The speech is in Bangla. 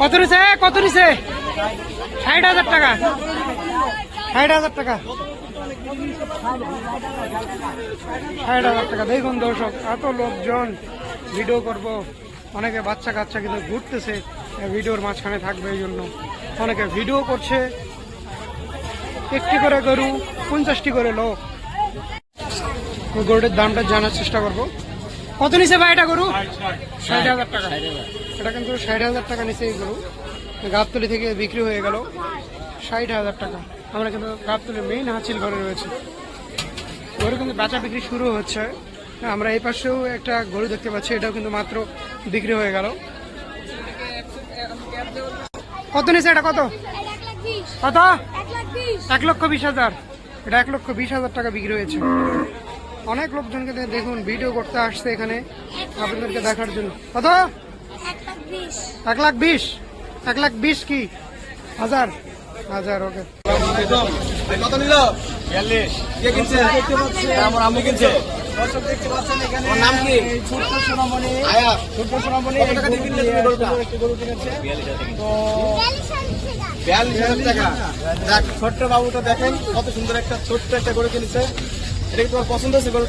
কত নিছে? কত নিছে? ষাট হাজার টাকা। ষাট হাজার টাকা। ষাট হাজার টাকা। দেখুন দর্শক, এত লোকজন ভিডিও করব। অনেকে বাচ্চা কাচ্চা কিন্তু ঘুরতেছে ভিডিওর মাঝখানে থাকবে এই জন্য। অনেকে ভিডিও করছে, একটি করে গরু, পঞ্চাশটি করে লোক। গরুটার দামটা জানার চেষ্টা করব। কত নিছে ভাই এটা গরু? ষাট হাজার টাকা। এটা কিন্তু ষাট হাজার টাকা নিচে এই গরু। গাবতলি থেকে বিক্রি হয়ে গেল ষাট হাজার টাকা। আমরা কিন্তু গাবতলি মেইন হাসিল ঘরে রয়েছে। গরু কিন্তু বেচা বিক্রি শুরু হচ্ছে। আমরা এই পাশেও একটা গরু দেখতে পাচ্ছি। এটাও কিন্তু মাত্র বিক্রি হয়ে গেল। কত নিচে এটা কত? কত? এক লক্ষ বিশ হাজার। এটা এক লক্ষ বিশ হাজার টাকা বিক্রি হয়েছে। অনেক লোকজনকে দেখুন ভিডিও করতে আসছে এখানে আপনাদেরকে দেখার জন্য। কত? এক লাখ বিশ। এক লাখ বিশ কি? হাজার। হাজার ওকে। কত নিল? বিয়াল্লিশ। কে কিনছে? আমার আম্মু কিনছে। দর্শক দেখতে পাচ্ছেন এখানে ওর নাম কি? ছোট্ট সোনামণি। আয়া সোনামণি কিনেছে তো বিয়াল্লিশ হাজার টাকা। ছোট্ট বাবুটা দেখেন কত সুন্দর একটা ছোট্ট একটা গরু কিনেছে। এটা কি তোমার পছন্দ হয়েছে গরুটা